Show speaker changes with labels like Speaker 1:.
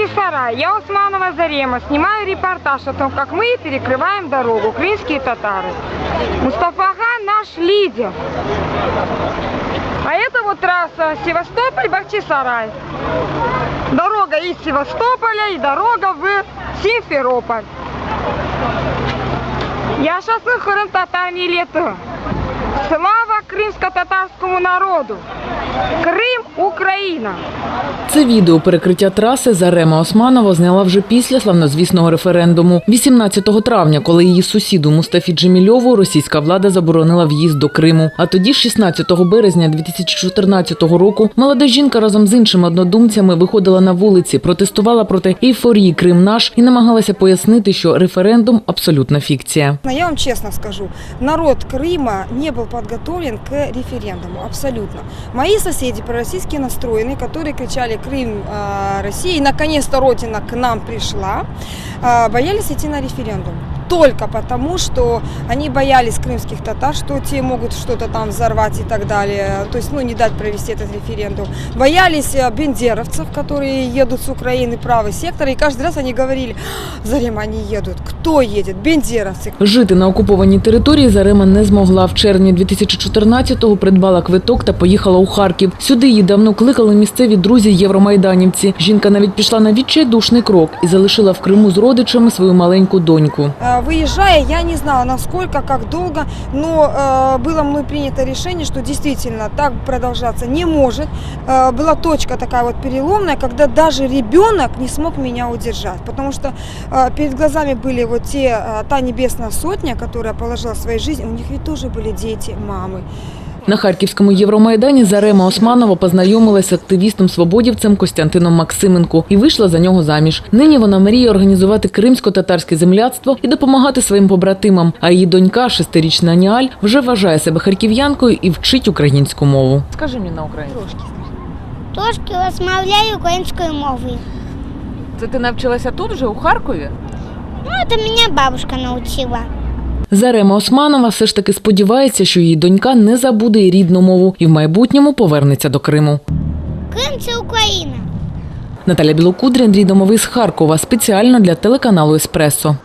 Speaker 1: Бахчисарай. Я Османова Зарема. Снимаю репортаж о том, как мы перекрываем дорогу. Крымские татары. Мустафага наш лидер. А это вот трасса Севастополь-Бахчисарай. Дорога из Севастополя и дорога в Симферополь. Я сейчас Крым татами лето. Слава крымско-татарскому народу! Крим Україна!
Speaker 2: Це відео перекриття траси Зарема Османова зняла вже після славнозвісного референдуму. 18 травня, коли її сусіду Мустафі Джемільову російська влада заборонила в'їзд до Криму. А тоді, 16 березня 2014 року, молода жінка разом з іншими однодумцями виходила на вулиці, протестувала проти ейфорії Крим наш і намагалася пояснити, що референдум абсолютна фікція.
Speaker 3: Я вам честно скажу, народ Крыма не был подготовлен к референдуму, абсолютно. Мои соседи пророссийски настроенные, которые кричали «Крым э, Россия», и наконец-то Родина к нам пришла, э, боялись идти на референдум. Только потому, что они боялись крымских татар, что те могут что-то там взорвать и так далее, то есть ну, не дать провести этот референдум. Боялись э, бендеровцев, которые едут с Украины, правый сектор, и каждый раз они говорили, Зарема, они едут. Кто едет? Бендеровцы.
Speaker 2: Жити на окупованій території Зарема не змогла. В червні 2014-го придбала квиток та поїхала у Харків. Сюди її давно кликали місцеві друзі євромайданівці. Жінка навіть пішла на відчайдушний крок і залишила в Криму з родичами свою маленьку доньку.
Speaker 3: Э, Выезжая, я не знала, насколько, как долго, но э, было мной принято решение, что действительно так продолжаться не может. Э, была точка такая вот переломная, когда даже ребенок не смог меня удержать, потому что э, перед глазами были вот те, э, та небесная сотня, которая положила свою жизнь, у них ведь тоже были дети, мамы.
Speaker 2: На харківському Євромайдані Зарема Османова познайомилася з активістом-свободівцем Костянтином Максименко і вийшла за нього заміж. Нині вона мріє організувати кримсько-татарське земляцтво і допомагати своїм побратимам. А її донька, шестирічна Ніаль, вже вважає себе харків'янкою і вчить українську мову. Скажи мені на українську.
Speaker 4: Трошки розмовляю українською мовою.
Speaker 2: Це ти навчилася тут вже у Харкові?
Speaker 4: Ну, це мене бабушка навчила.
Speaker 2: Зарема Османова все ж таки сподівається, що її донька не забуде і рідну мову і в майбутньому повернеться до Криму.
Speaker 4: Крим це Україна.
Speaker 2: Наталя Білокудрін Андрій Домовий з Харкова спеціально для телеканалу Еспресо.